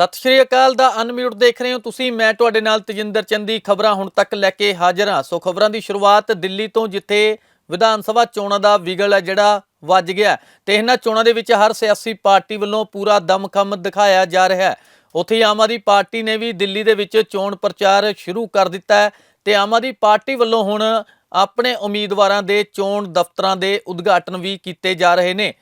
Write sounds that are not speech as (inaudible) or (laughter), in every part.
ਸਤਿ ਸ਼੍ਰੀ ਅਕਾਲ ਦਾ ਅਨਮਿਊਟ ਦੇਖ ਰਹੇ ਹੋ ਤੁਸੀਂ, ਮੈਂ ਤੁਹਾਡੇ ਨਾਲ ਤਜਿੰਦਰ ਚੰਦੀ, ਖਬਰਾਂ ਹੁਣ ਤੱਕ ਲੈ ਕੇ ਹਾਜ਼ਰ ਹਾਂ। ਸੋ ਖਬਰਾਂ ਦੀ ਸ਼ੁਰੂਆਤ ਦਿੱਲੀ ਤੋਂ, ਜਿੱਥੇ ਵਿਧਾਨ ਸਭਾ ਚੋਣਾਂ ਦਾ ਵਿਗਲ ਹੈ ਜਿਹੜਾ ਵੱਜ ਗਿਆ ਤੇ ਇਹਨਾਂ ਚੋਣਾਂ ਦੇ ਵਿੱਚ ਹਰ ਸਿਆਸੀ ਪਾਰਟੀ ਵੱਲੋਂ ਪੂਰਾ ਦਮਖਮ ਦਿਖਾਇਆ ਜਾ ਰਿਹਾ ਹੈ। ਉੱਥੇ ਹੀ ਆਮ ਆਦਮੀ ਪਾਰਟੀ ਨੇ ਵੀ ਦਿੱਲੀ ਦੇ ਵਿੱਚ ਚੋਣ ਪ੍ਰਚਾਰ ਸ਼ੁਰੂ ਕਰ ਦਿੱਤਾ ਹੈ ਤੇ ਆਮ ਆਦਮੀ ਪਾਰਟੀ ਵੱਲੋਂ ਹੁਣ ਆਪਣੇ ਉਮੀਦਵਾਰਾਂ ਦੇ ਚੋਣ ਦਫ਼ਤਰਾਂ ਦੇ ਉਦਘਾਟਨ ਵੀ ਕੀਤੇ ਜਾ ਰਹੇ ਨੇ।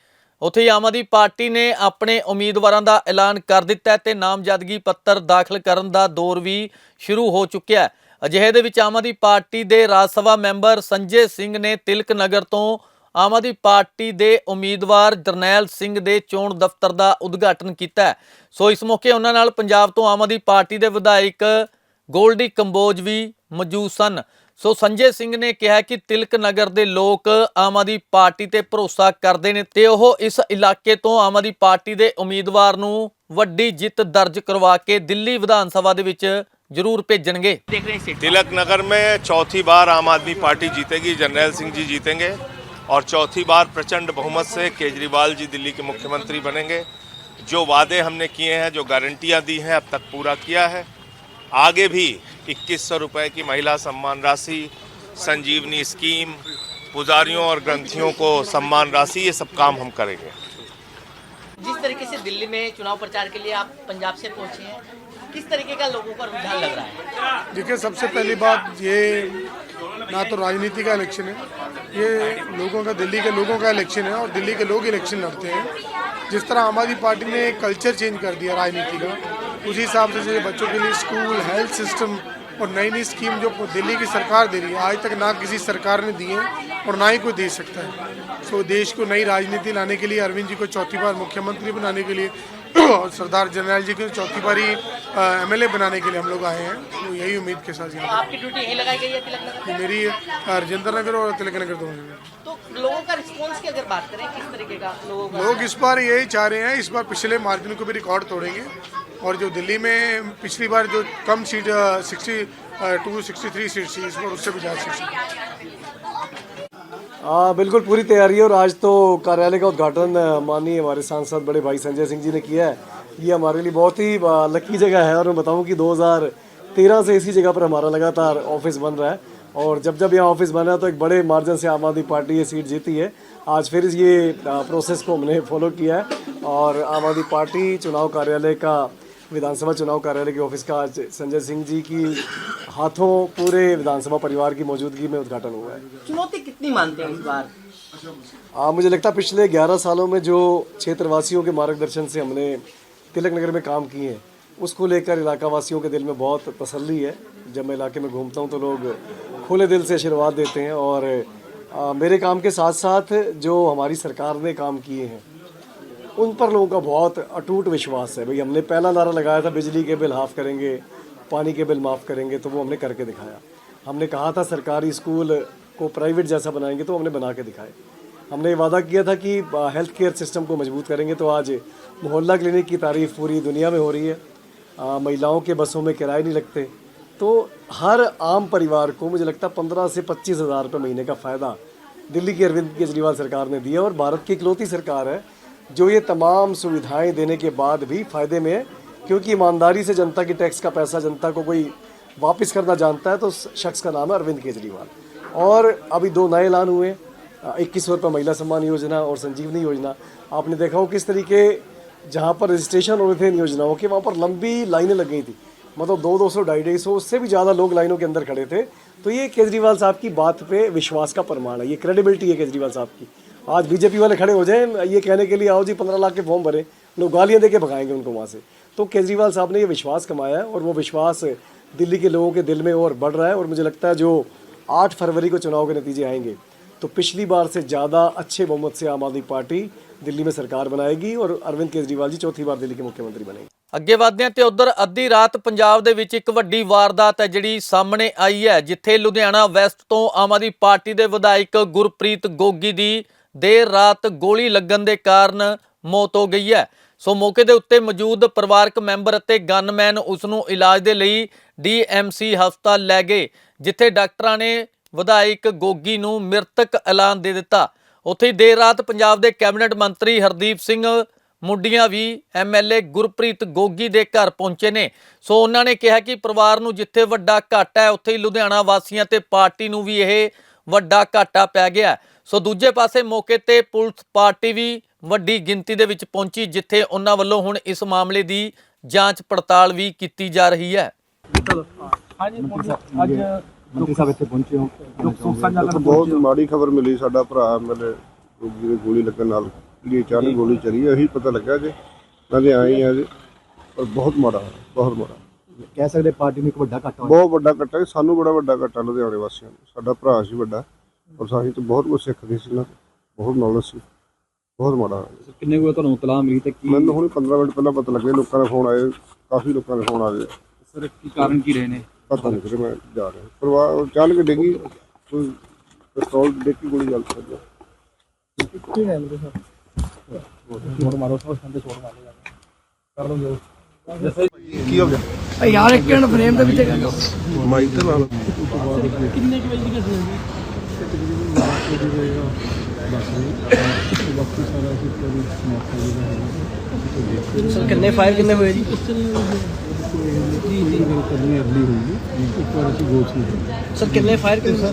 ਉੱਥੇ ਹੀ ਆਮ ਆਦਮੀ ਪਾਰਟੀ ਨੇ ਆਪਣੇ ਉਮੀਦਵਾਰਾਂ ਦਾ ਐਲਾਨ ਕਰ ਦਿੱਤਾ ਹੈ ਤੇ ਨਾਮਜ਼ਦਗੀ ਪੱਤਰ ਦਾਖਲ ਕਰਨ ਦਾ ਦੌਰ ਵੀ ਸ਼ੁਰੂ ਹੋ ਚੁੱਕਿਆ ਹੈ। ਅਜਿਹੇ ਦੇ ਵਿੱਚ ਆਮ ਆਦਮੀ ਪਾਰਟੀ ਦੇ ਰਾਜ ਸਭਾ ਮੈਂਬਰ ਸੰਜੇ ਸਿੰਘ ਨੇ ਤਿਲਕ ਨਗਰ ਤੋਂ ਆਮ ਆਦਮੀ ਪਾਰਟੀ ਦੇ ਉਮੀਦਵਾਰ ਜਰਨੈਲ ਸਿੰਘ ਦੇ ਚੋਣ ਦਫ਼ਤਰ ਦਾ ਉਦਘਾਟਨ ਕੀਤਾ ਸੋ ਇਸ ਮੌਕੇ ਉਹਨਾਂ ਨਾਲ ਪੰਜਾਬ ਤੋਂ ਆਮ ਆਦਮੀ ਪਾਰਟੀ ਦੇ ਵਿਧਾਇਕ ਗੋਲਡੀ ਕੰਬੋਜ ਵੀ ਮੌਜੂਦ ਸਨ। ਸੋ ਸੰਜੇ ਸਿੰਘ ਨੇ ਕਿਹਾ ਕਿ ਤਿਲਕ ਨਗਰ ਦੇ ਲੋਕ ਆਮ ਆਦਮੀ ਪਾਰਟੀ ਤੇ ਭਰੋਸਾ ਕਰਦੇ ਨੇ ਤੇ ਉਹ ਇਸ ਇਲਾਕੇ ਤੋਂ ਆਮ ਆਦਮੀ ਪਾਰਟੀ ਦੇ ਉਮੀਦਵਾਰ ਨੂੰ ਵੱਡੀ ਜਿੱਤ ਦਰਜ ਕਰਵਾ ਕੇ ਦਿੱਲੀ ਵਿਧਾਨ ਸਭਾ ਦੇ ਵਿੱਚ ਜ਼ਰੂਰ ਭੇਜਣਗੇ देख रहे हैं सीट तिलक नगर में चौथी बार आम आदमी पार्टी जीतेगी जर्नैल सिंह जी जीतेंगे और चौथी बार प्रचंड बहुमत से केजरीवाल जी दिल्ली के मुख्यमंत्री बनेंगे जो वादे हमने किए हैं जो गारंटियां दी हैं अब तक पूरा किया है आगे भी इक्कीस सौ रुपये की महिला सम्मान राशि संजीवनी स्कीम पुजारियों और ग्रंथियों को सम्मान राशि ये सब काम हम करेंगे। जिस तरीके से दिल्ली में चुनाव प्रचार के लिए आप पंजाब से पहुँचे हैं किस तरीके का लोगों का रुझान लग रहा है? देखिए सबसे पहली बात ये ना तो राजनीति का इलेक्शन है ये लोगों का दिल्ली के लोगों का इलेक्शन है और दिल्ली के लोग इलेक्शन लड़ते हैं। जिस तरह आम आदमी पार्टी ने कल्चर चेंज कर दिया राजनीति का उसी हिसाब से जैसे बच्चों के लिए स्कूल हेल्थ सिस्टम और नई नई स्कीम जो दिल्ली की सरकार दे रही है आज तक ना किसी सरकार ने दी है और ना ही कोई दे सकता है। सो देश को नई राजनीति लाने के लिए अरविंद जी को चौथी बार मुख्यमंत्री बनाने के लिए (clears throat) और सरदार जनरल जी को चौथी बारी एमएलए बनाने के लिए हम लोग आए हैं। तो यही उम्मीद के साथ तो आपकी ड्यूटी यहीं लगाई गई है तिलक नगर मेरी राजेंद्र नगर और तिलक नगर दोनों तो लोगों का की अगर बात करें किस तरीके का लोगों का? लोग इस बार यही चाह रहे हैं इस बार पिछले मार्जिन को भी रिकॉर्ड तोड़ेंगे। और जो दिल्ली में पिछली बार जो कम seat sixty two sixty three seat थी, इस बार उससे भी ज़्यादा सीट हाँ। बिल्कुल पूरी तैयारी और आज तो कार्यालय का उद्घाटन माननीय हमारे सांसद बड़े भाई संजय सिंह जी ने किया है। ये हमारे लिए बहुत ही लकी जगह है और मैं बताऊँ कि 2013 से इसी जगह पर हमारा लगातार ऑफ़िस बन रहा है। और जब जब यहाँ ऑफ़िस बना तो एक बड़े मार्जिन से आम आदमी पार्टी ये सीट जीती है। आज फिर ये प्रोसेस को हमने फॉलो किया है और आम आदमी पार्टी, चुनाव कार्यालय का विधानसभा चुनाव कार्यालय के ऑफ़िस का आज संजय सिंह जी की हाथों पूरे विधानसभा परिवार की मौजूदगी में उद्घाटन हुआ है। चुनौती कितनी मानते हैं इस बार? हाँ मुझे लगता है पिछले 11 सालों में जो क्षेत्रवासियों के मार्गदर्शन से हमने तिलक नगर में काम किए हैं उसको लेकर इलाका वासियों के दिल में बहुत तसल्ली है। जब मैं इलाके में घूमता हूँ तो लोग खुले दिल से आशीर्वाद देते हैं और आ, मेरे काम के साथ साथ जो हमारी सरकार ने काम किए हैं उन पर लोगों का बहुत अटूट विश्वास है। भाई हमने पहला नारा लगाया था, बिजली के बिल हाफ़ करेंगे, पानी के बिल माफ़ करेंगे तो वो हमने करके दिखाया। हमने कहा था सरकारी स्कूल को प्राइवेट जैसा बनाएँगे तो हमने बना के दिखाए। हमने वादा किया था कि हेल्थ केयर सिस्टम को मज़बूत करेंगे तो आज मोहल्ला क्लिनिक की तारीफ़ पूरी दुनिया में हो रही है। महिलाओं के बसों में किराए नहीं लगते। तो हर आम परिवार को मुझे लगता है पंद्रह से पच्चीस हज़ार रुपये महीने का फ़ायदा दिल्ली की अरविंद केजरीवाल सरकार ने दिया और भारत की इकलौती सरकार है। जो ये तमाम सुविधाएँ देने के बाद भी फ़ायदे में है, क्योंकि ईमानदारी से जनता की टैक्स का पैसा जनता को कोई वापस करना जानता है तो उस शख्स का नाम है अरविंद केजरीवाल। और अभी दो नए ऐलान हुए, इक्कीस सौ रुपये महिला सम्मान योजना और संजीवनी योजना। आपने देखा हो किस तरीके जहाँ पर रजिस्ट्रेशन हो रहे थे इन योजनाओं के, वहाँ पर लंबी लाइनें लग गई थी। मतलब दो दो सौ, ढाई ढाई सौ, उससे भी ज़्यादा लोग लाइनों के अंदर खड़े थे। तो ये केजरीवाल साहब की बात पे विश्वास का प्रमाण है, ये क्रेडिबिलिटी है केजरीवाल साहब की। आज बीजेपी वाले खड़े हो जाएं ये कहने के लिए आओ जी पंद्रह लाख के फॉर्म भरे लोग गालियाँ दे के भगाएंगे उनको वहाँ से तो केजरीवाल साहब ने ये विश्वास कमाया है और वो विश्वास दिल्ली के लोगों के दिल में और बढ़ रहा है और मुझे लगता है जो आठ फरवरी को चुनाव के नतीजे आएंगे तो पिछली बार से ज़्यादा अच्छे बहुमत से आम आदमी पार्टी दिल्ली में सरकार बनाएगी और अरविंद केजरीवाल जी चौथी बार दिल्ली के मुख्यमंत्री बनेंगे ਅੱਗੇ ਵਧਦੇ ਹਾਂ ਤੇ ਉਧਰ ਅੱਧੀ ਰਾਤ ਪੰਜਾਬ ਦੇ ਵਿੱਚ ਇੱਕ ਵੱਡੀ ਵਾਰਦਾਤ ਹੈ ਜਿਹੜੀ ਸਾਹਮਣੇ ਆਈ ਹੈ ਜਿੱਥੇ ਲੁਧਿਆਣਾ ਵੈਸਟ ਤੋਂ ਆਮ ਆਦਮੀ ਪਾਰਟੀ ਦੇ ਵਿਧਾਇਕ ਗੁਰਪ੍ਰੀਤ ਗੋਗੀ ਦੀ ਦੇਰ ਰਾਤ ਗੋਲੀ ਲੱਗਣ ਦੇ ਕਾਰਨ ਮੌਤ ਹੋ ਗਈ ਹੈ। ਸੋ ਮੌਕੇ ਦੇ ਉੱਤੇ ਮੌਜੂਦ ਪਰਿਵਾਰਕ ਮੈਂਬਰ ਅਤੇ ਗਨਮੈਨ ਉਸ ਨੂੰ ਇਲਾਜ ਦੇ ਲਈ ਡੀਐਮਸੀ ਹਸਪਤਾਲ ਲੈ ਗਏ, ਜਿੱਥੇ ਡਾਕਟਰਾਂ ਨੇ ਵਿਧਾਇਕ ਗੋਗੀ ਨੂੰ ਮ੍ਰਿਤਕ ਐਲਾਨ ਦੇ ਦਿੱਤਾ। ਉੱਥੇ ਹੀ ਦੇਰ ਰਾਤ ਪੰਜਾਬ ਦੇ ਕੈਬਨਿਟ ਮੰਤਰੀ ਹਰਦੀਪ ਸਿੰਘ ਮੁੰਡੀਆਂ ਵੀ ਐਮਐਲਏ ਗੁਰਪ੍ਰੀਤ ਗੋਗੀ ਦੇ ਘਰ ਪਹੁੰਚੇ ਨੇ। ਸੋ ਉਹਨਾਂ ਨੇ ਕਿਹਾ ਕਿ ਪਰਿਵਾਰ ਨੂੰ ਜਿੱਥੇ ਵੱਡਾ ਘਾਟਾ ਹੈ, ਉੱਥੇ ਹੀ ਲੁਧਿਆਣਾ ਵਾਸੀਆਂ ਤੇ ਪਾਰਟੀ ਨੂੰ ਵੀ ਇਹ ਵੱਡਾ ਘਾਟਾ ਪੈ ਗਿਆ। ਸੋ ਦੂਜੇ ਪਾਸੇ ਮੌਕੇ ਤੇ ਪੁਲਿਸ ਪਾਰਟੀ ਵੀ ਵੱਡੀ ਗਿਣਤੀ ਦੇ ਵਿੱਚ ਪਹੁੰਚੀ ਜਿੱਥੇ ਉਹਨਾਂ ਵੱਲੋਂ ਹੁਣ ਇਸ ਮਾਮਲੇ ਦੀ ਜਾਂਚ ਪੜਤਾਲ ਵੀ ਕੀਤੀ ਜਾ ਰਹੀ ਹੈ। ਮੰਤਰੀ ਸਾਹਿਬ ਇੱਥੇ ਪਹੁੰਚੇ ਹੋ। ਬਹੁਤ ਮਾੜੀ ਖਬਰ ਮਿਲੀ ਸਾਡਾ ਭਰਾ ਮੇਰੇ ਰੋਗੀ ਦੇ ਗੋਲੀ ਲੱਗਣ ਨਾਲ ਜਿਹੜੀ ਅਚਾਨਕ ਗੋਲੀ ਚਲੀ ਹੈ, ਇਹੀ ਪਤਾ ਲੱਗਾ ਜੇ। ਨਾਲੇ ਆਏ ਆ ਜੇ ਪਰ ਬਹੁਤ ਮਾੜਾ ਹੈ, ਬਹੁਤ ਮਾੜਾ। ਕਹਿ ਸਕਦੇ ਪਾਰਟੀ ਨੂੰ ਇੱਕ ਵੱਡਾ ਘਾਟਾ ਬਹੁਤ ਵੱਡਾ ਕੱਟਾ ਸਾਨੂੰ ਬੜਾ ਵੱਡਾ ਕੱਟਾ ਲੁਧਿਆਣੇ ਵਾਸੀਆਂ ਨੂੰ। ਸਾਡਾ ਭਰਾ ਸੀ ਵੱਡਾ ਔਰ ਸਾਹੀਂ ਤੋਂ ਬਹੁਤ ਕੁਝ ਸਿੱਖਦੇ ਸੀ ਨਾ ਬਹੁਤ ਨੌਲੇਜ ਸੀ ਬਹੁਤ ਮਾੜਾ। ਹੋਇਆ। ਕਿੰਨੇ ਕੁ ਤੁਹਾਨੂੰ ਇਤਲਾਹ ਮਿਲੀ ਤੇ ਕੀ ਮੈਨੂੰ ਹੁਣ 15 ਮਿੰਟ ਪਹਿਲਾਂ ਪਤਾ ਲੱਗਿਆ ਲੋਕਾਂ ਦੇ ਫੋਨ ਆਏ ਕਾਫੀ ਲੋਕਾਂ ਦੇ ਫੋਨ ਆ ਗਏ। ਸਰ ਕੀ ਕਾਰਨ ਕੀ ਰਹੇ ਨੇ? ਪਤਾ ਨਹੀਂ ਫਿਰ ਮੈਂ ਜਾ ਰਿਹਾ। ਪਰਿਵਾਰ ਅਚਾਨਕ ਡਿੱਗੀ ਕੋਈ ਪਿਸਤੌਲ ਡਿੱਗ ਕੇ ਗੋਲੀ ਚੱਲ ਸਕਦੀ ਛੋੜ ਮਾਰੋ ਸਭ ਸੰਦੇ ਛੋੜ ਮਾਰੋ। ਕਰ ਲਓ ਜੋ। ਕੀ ਹੋ ਗਿਆ? ਯਾਰ ਇੱਕ ਮਿੰਟ ਫਰੇਮ ਦੇ ਵਿੱਚ। ਮਾਈਕ ਤੇ ਲਾ ਲਓ। ਸਰ ਕਿੰਨੇ ਫਾਇਰ ਕਿੰਨੇ ਹੋਏ ਜੀ? ਸਰ ਕਿੰਨੇ ਫਾਇਰ ਕਿੰਨੇ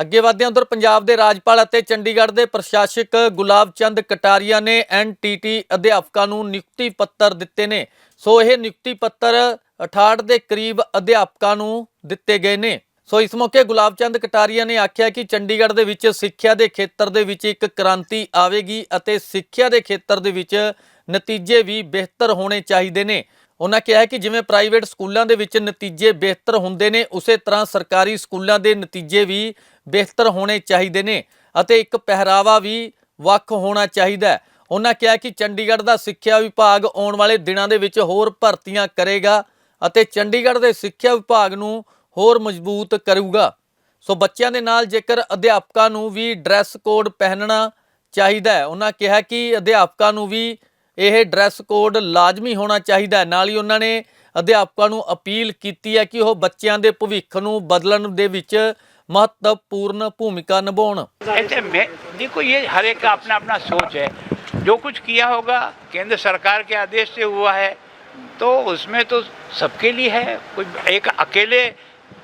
ਅੱਗੇ ਵਧਦੇ ਹਾਂ ਉਧਰ ਪੰਜਾਬ ਦੇ ਰਾਜਪਾਲ ਅਤੇ ਚੰਡੀਗੜ੍ਹ ਦੇ ਪ੍ਰਸ਼ਾਸਕ ਗੁਲਾਬ ਚੰਦ ਕਟਾਰੀਆ ਨੇ ਐਨਟੀਟੀ ਅਧਿਆਪਕਾਂ ਨੂੰ ਨਿਯੁਕਤੀ ਪੱਤਰ ਦਿੱਤੇ ਨੇ। ਸੋ ਇਹ ਨਿਯੁਕਤੀ ਪੱਤਰ 68 ਦੇ ਕਰੀਬ ਅਧਿਆਪਕਾਂ ਨੂੰ ਦਿੱਤੇ ਗਏ ਨੇ। ਸੋ ਇਸ ਮੌਕੇ ਗੁਲਾਬ ਚੰਦ ਕਟਾਰੀਆ ਨੇ ਆਖਿਆ ਕਿ ਚੰਡੀਗੜ੍ਹ ਦੇ ਵਿੱਚ ਸਿੱਖਿਆ ਦੇ ਖੇਤਰ ਦੇ ਵਿੱਚ ਇੱਕ ਕ੍ਰਾਂਤੀ ਆਵੇਗੀ ਅਤੇ ਸਿੱਖਿਆ ਦੇ ਖੇਤਰ ਦੇ ਵਿੱਚ ਨਤੀਜੇ ਵੀ ਬਿਹਤਰ ਹੋਣੇ ਚਾਹੀਦੇ ਨੇ। ਉਹਨਾਂ ਕਿਹਾ ਕਿ ਜਿਵੇਂ ਪ੍ਰਾਈਵੇਟ ਸਕੂਲਾਂ ਦੇ ਵਿੱਚ ਨਤੀਜੇ ਬਿਹਤਰ ਹੁੰਦੇ ਨੇ, ਉਸੇ ਤਰ੍ਹਾਂ ਸਰਕਾਰੀ ਸਕੂਲਾਂ ਦੇ ਨਤੀਜੇ ਵੀ ਬਿਹਤਰ ਹੋਣੇ ਚਾਹੀਦੇ ਨੇ ਅਤੇ ਇੱਕ ਪਹਿਰਾਵਾ ਵੀ ਵੱਖ ਹੋਣਾ ਚਾਹੀਦਾ ਹੈ। ਉਹਨਾਂ ਕਿਹਾ ਕਿ ਚੰਡੀਗੜ੍ਹ ਦਾ ਸਿੱਖਿਆ ਵਿਭਾਗ ਆਉਣ ਵਾਲੇ ਦਿਨਾਂ ਦੇ ਵਿੱਚ ਹੋਰ ਭਰਤੀਆਂ ਕਰੇਗਾ। ਅਤੇ ਚੰਡੀਗੜ੍ਹ ਦੇ ਸਿੱਖਿਆ ਵਿਭਾਗ ਨੂੰ ਹੋਰ ਮਜ਼ਬੂਤ ਕਰੂਗਾ ਸੋ ਬੱਚਿਆਂ ਦੇ ਨਾਲ ਜੇਕਰ ਅਧਿਆਪਕਾਂ ਨੂੰ ਵੀ ਡਰੈਸ ਕੋਡ ਪਹਿਨਣਾ ਚਾਹੀਦਾ ਹੈ ਉਹਨਾਂ ਕਿਹਾ ਕਿ ਅਧਿਆਪਕਾਂ ਨੂੰ ਵੀ ਇਹ ਡਰੈਸ ਕੋਡ ਲਾਜ਼ਮੀ ਹੋਣਾ ਚਾਹੀਦਾ ਹੈ ਨਾਲ ਹੀ ਉਹਨਾਂ ਨੇ ਅਧਿਆਪਕਾਂ ਨੂੰ ਅਪੀਲ ਕੀਤੀ ਹੈ ਕਿ ਉਹ ਬੱਚਿਆਂ ਦੇ ਭਵਿੱਖ ਨੂੰ ਬਦਲਣ ਦੇ ਵਿੱਚ ਮਹੱਤਵਪੂਰਨ ਭੂਮਿਕਾ ਨਿਭਾਉਣ ऐसे में देखो ये हर एक का अपना अपना सोच है जो कुछ किया होगा केंद्र सरकार के आदेश से हुआ है तो उसमें तो सबके लिए है कोई एक अकेले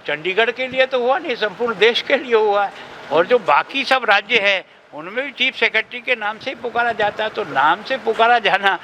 चंडीगढ़ के लिए तो हुआ नहीं संपूर्ण देश के लिए हुआ है और जो बाकी सब राज्य है उनमें भी चीफ सेक्रेटरी के नाम से ही पुकारा जाता है तो नाम से पुकारा जाना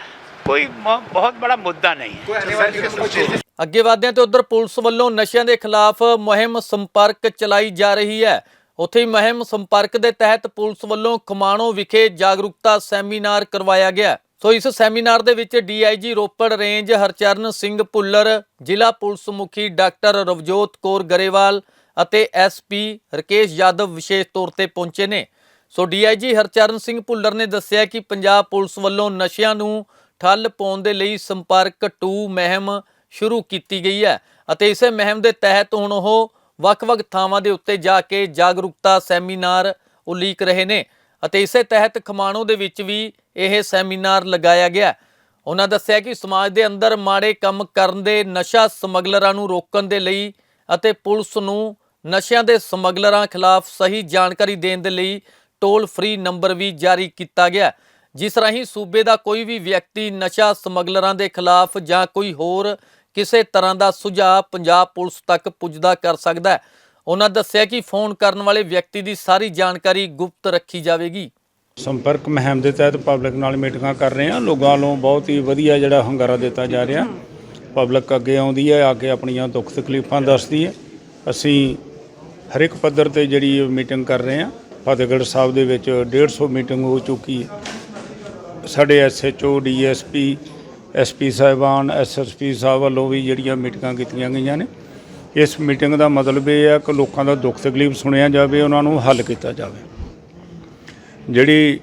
कोई म- बहुत बड़ा मुद्दा नहीं है ਅੱਗੇ ਵਧਦੇ ਹਾਂ ਤੇ ਉਧਰ ਪੁਲਿਸ ਵੱਲੋਂ ਨਸ਼ਿਆਂ ਦੇ ਖਿਲਾਫ ਮੁਹਿੰਮ ਸੰਪਰਕ ਚਲਾਈ ਜਾ ਰਹੀ ਹੈ ਉੱਥੇ ਹੀ ਮੁਹਿੰਮ ਸੰਪਰਕ ਦੇ ਤਹਿਤ ਪੁਲਿਸ ਵੱਲੋਂ ਖਮਾਣੋ ਵਿਖੇ ਜਾਗਰੂਕਤਾ ਸੈਮੀਨਾਰ ਕਰਵਾਇਆ ਗਿਆ ਸੋ ਇਸ ਸੈਮੀਨਾਰ ਦੇ ਵਿੱਚ ਡੀਆਈਜੀ ਰੋਪੜ ਰੇਂਜ ਹਰਚਰਨ ਸਿੰਘ ਭੁੱਲਰ ਜ਼ਿਲ੍ਹਾ ਪੁਲਿਸ ਮੁਖੀ ਡਾਕਟਰ ਰਵਜੋਤ ਕੌਰ ਗਰੇਵਾਲ ਅਤੇ ਐਸਪੀ ਰਕੇਸ਼ ਯਾਦਵ ਵਿਸ਼ੇਸ਼ ਤੌਰ ਤੇ ਪਹੁੰਚੇ ਨੇ। ਸੋ ਡੀਆਈਜੀ ਹਰਚਰਨ ਸਿੰਘ ਭੁੱਲਰ ਨੇ ਦੱਸਿਆ ਕਿ ਪੰਜਾਬ ਪੁਲਿਸ ਵੱਲੋਂ ਨਸ਼ਿਆਂ ਨੂੰ ਠੱਲ ਪਾਉਣ ਦੇ ਲਈ ਸੰਪਰਕ ਟੂ ਮਹਿਮ ਸ਼ੁਰੂ ਕੀਤੀ ਗਈ ਹੈ ਅਤੇ ਇਸੇ ਮਹਿਮ ਦੇ ਤਹਿਤ ਹੁਣ ਉਹ ਵੱਖ-ਵੱਖ ਥਾਵਾਂ ਦੇ ਉੱਤੇ ਜਾ ਕੇ ਜਾਗਰੂਕਤਾ ਸੈਮੀਨਾਰ ਉਲੀਕ ਰਹੇ ਨੇ। ਅਤੇ ਇਸੇ ਤਹਿਤ ਖਮਾਣੋ ਦੇ ਵਿੱਚ ਵੀ ਇਹ ਸੈਮੀਨਾਰ ਲਗਾਇਆ ਗਿਆ। ਉਹਨਾਂ ਦੱਸਿਆ ਕਿ ਸਮਾਜ ਦੇ ਅੰਦਰ ਮਾੜੇ ਕੰਮ ਕਰਨ ਦੇ ਨਸ਼ਾ ਸਮਗਲਰਾਂ ਨੂੰ ਰੋਕਣ ਦੇ ਲਈ ਅਤੇ ਪੁਲਿਸ ਨੂੰ ਨਸ਼ਿਆਂ ਦੇ ਸਮਗਲਰਾਂ ਖਿਲਾਫ ਸਹੀ ਜਾਣਕਾਰੀ ਦੇਣ ਦੇ ਲਈ ਟੋਲ ਫ੍ਰੀ ਨੰਬਰ ਵੀ ਜਾਰੀ ਕੀਤਾ ਗਿਆ। ਜਿਸ ਰਾਹੀਂ ਸੂਬੇ ਦਾ ਕੋਈ ਵੀ ਵਿਅਕਤੀ ਨਸ਼ਾ ਸਮਗਲਰਾਂ ਦੇ ਖਿਲਾਫ ਜਾਂ ਕੋਈ ਹੋਰ ਕਿਸੇ ਤਰ੍ਹਾਂ ਦਾ ਸੁਝਾਅ ਪੰਜਾਬ ਪੁਲਿਸ ਤੱਕ ਪੁੱਜਦਾ ਕਰ ਸਕਦਾ ਹੈ। ਉਹਨਾਂ ਦੱਸਿਆ ਕਿ ਫੋਨ ਕਰਨ ਵਾਲੇ ਵਿਅਕਤੀ ਦੀ ਸਾਰੀ ਜਾਣਕਾਰੀ ਗੁਪਤ ਰੱਖੀ ਜਾਵੇਗੀ। ਸੰਪਰਕ ਮੁਹਿੰਮ ਦੇ ਤਹਿਤ ਪਬਲਿਕ ਨਾਲ ਮੀਟਿੰਗਾਂ ਕਰ ਰਹੇ ਹਾਂ। ਲੋਕਾਂ ਨੂੰ ਬਹੁਤ ਹੀ ਵਧੀਆ ਜਿਹੜਾ ਹੰਗਾਰਾ ਦਿੱਤਾ ਜਾ ਰਿਹਾ। ਪਬਲਿਕ ਅੱਗੇ ਆਉਂਦੀ ਹੈ, ਆ ਕੇ ਆਪਣੀਆਂ ਦੁੱਖ ਤਕਲੀਫਾਂ ਦੱਸਦੀ ਹੈ। ਅਸੀਂ ਹਰ ਇੱਕ ਪੱਧਰ ਤੇ ਜਿਹੜੀ ਮੀਟਿੰਗ ਕਰ ਰਹੇ ਹਾਂ। ਫਤਿਹਗੜ੍ਹ ਸਾਹਿਬ ਦੇ ਵਿੱਚ 150 ਮੀਟਿੰਗ ਹੋ ਚੁੱਕੀ ਹੈ। ਸਾਡੇ ਐਸਐਚਓ ਡੀਐਸਪੀ ਐਸਪੀ ਸਾਹਿਬਾਨ ਐਸਐਸਪੀ ਸਾਹਿਬ ਵੱਲੋਂ ਵੀ ਜਿਹੜੀਆਂ ਮੀਟਿੰਗਾਂ ਕੀਤੀਆਂ ਗਈਆਂ ਨੇ। ਇਸ ਮੀਟਿੰਗ ਦਾ ਮਤਲਬ ਇਹ ਹੈ ਕਿ ਲੋਕਾਂ ਦਾ ਦੁੱਖ ਤਕਲੀਫ ਸੁਣਿਆ ਜਾਵੇ, ਉਹਨਾਂ ਨੂੰ ਹੱਲ ਕੀਤਾ ਜਾਵੇ। ਜਿਹੜੀ